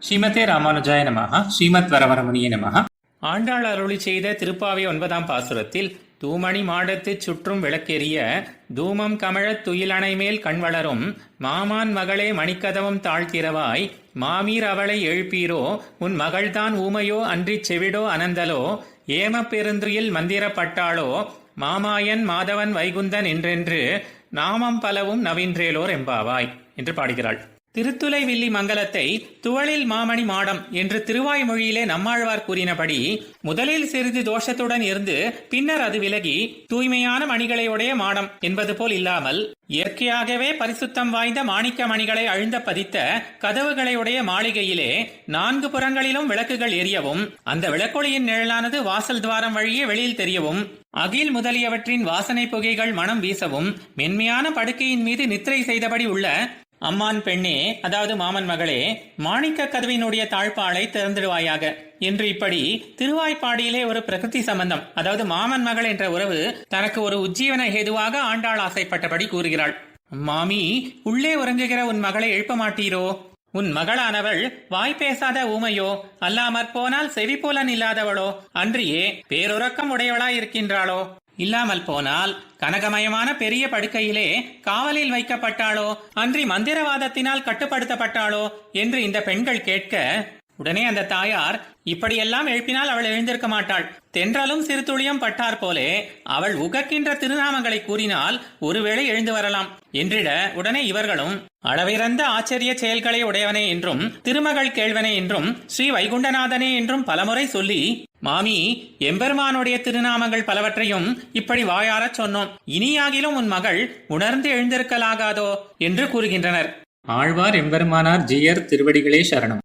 ஸ்ரீமதே ராமானுஜாய நமஹ ஸ்ரீமத் வரவரமணிய நமஹ. ஆண்டாள் அருளி செய்த திருப்பாவை ஒன்பதாம் பாசுரத்தில் தூமணி மாடத்துச் சுற்றும் விளக்கெறிய தூமம் கமழத் துயிலணை மேல் கண் வளரும் மாமான் மகளே மணிக்கதவம் தாழ்த்திரவாய் மாமீர் அவளை எழுப்பீரோ உன் மகள்தான் ஊமையோ அன்றிச் செவிடோ அனந்தலோ ஏம பெருந்திரியில் மந்திரப்பட்டாளோ மாமாயன் மாதவன் வைகுந்தன் என்றென்று நாமம் பலவும் நவீன்றேலோர் எம்பாவாய் என்று பாடுகிறாள். திருத்துலை வில்லி மங்கலத்தை துவளில் மாமணி மாடம் என்று திருவாய்மொழியிலே நம்மாழ்வார் கூறினபடி முதலில் சிறிது தோஷத்துடன் இருந்து பின்னர் அது விலகி தூய்மையான மணிகளையுடைய மாடம் என்பது போல் இல்லாமல் இயற்கையாகவே பரிசுத்தம் வாய்ந்த மாணிக்க மணிகளை அழுந்த பதித்த கதவுகளையுடைய மாளிகையிலே நான்கு புறங்களிலும் விளக்குகள் எரியவும் அந்த விளக்கொளியின் நிழலானது வாசல் துவாரம் வழியே வெளியில் தெரியவும் அகில் முதலியவற்றின் வாசனை புகைகள் மனம் வீசவும் மென்மையான படுக்கையின் மீது நித்திரை செய்தபடி உள்ள அம்மான் பெண்ணே அதாவது மாமன் மகளே மாணிக்க கதவினுடைய தாழ்பாளை திறந்துடுவாயாக. என்று இப்படி திருவாய்ப்பாடியிலே ஒரு பிரகிருதி சம்பந்தம் அதாவது மாமன் மகள் என்ற உறவு தனக்கு ஒரு உஜ்ஜீவன ஹேதுவாக ஆண்டாள் ஆசைப்பட்டபடி கூறுகிறாள். மாமி உள்ளே உறங்குகிற உன் மகளை எழுப்ப மாட்டீரோ? உன் மகளானவள் வாய் பேசாத ஊமையோ? அல்லாமற் போனால் செவிப்புலன் இல்லாதவளோ அன்றியே பேருறக்கம் உடையவளாய் இருக்கின்றாளோ இல்லாமல் போனால் கனகமயமான பெரிய படுக்கையிலே காவலில் வைக்கப்பட்டாளோ அன்றி மந்திரவாதத்தினால் கட்டுப்படுத்தப்பட்டாளோ என்று இந்த பெண்கள் கேட்க உடனே அந்த தாயார் இப்படியெல்லாம் எழுப்பினால் அவள் எழுந்திருக்க மாட்டாள். தென்றலும் சிறு துளியும் பட்டார் போலே அவள் உகக்கின்ற திருநாமங்களை கூறினால் ஒருவேளை எழுந்து வரலாம். என்றிட உடனே இவர்களும் அளவிறந்த ஆச்சரிய செயல்களை உடையவனே என்றும் திருமகள் கேள்வனே என்றும் ஸ்ரீ வைகுண்டநாதனே என்றும் பலமுறை சொல்லி மாமி எம்பெருமானுடைய திருநாமங்கள் பலவற்றையும் இப்படி வாயாரச் சொன்னோம். இனியாகிலும் உன் மகள் உணர்ந்து எழுந்திருக்கலாகாதோ? என்று கூறுகின்றனர். ஆழ்வார் எம்பெருமானார் ஜியர் திருவடிகளே சரணம்.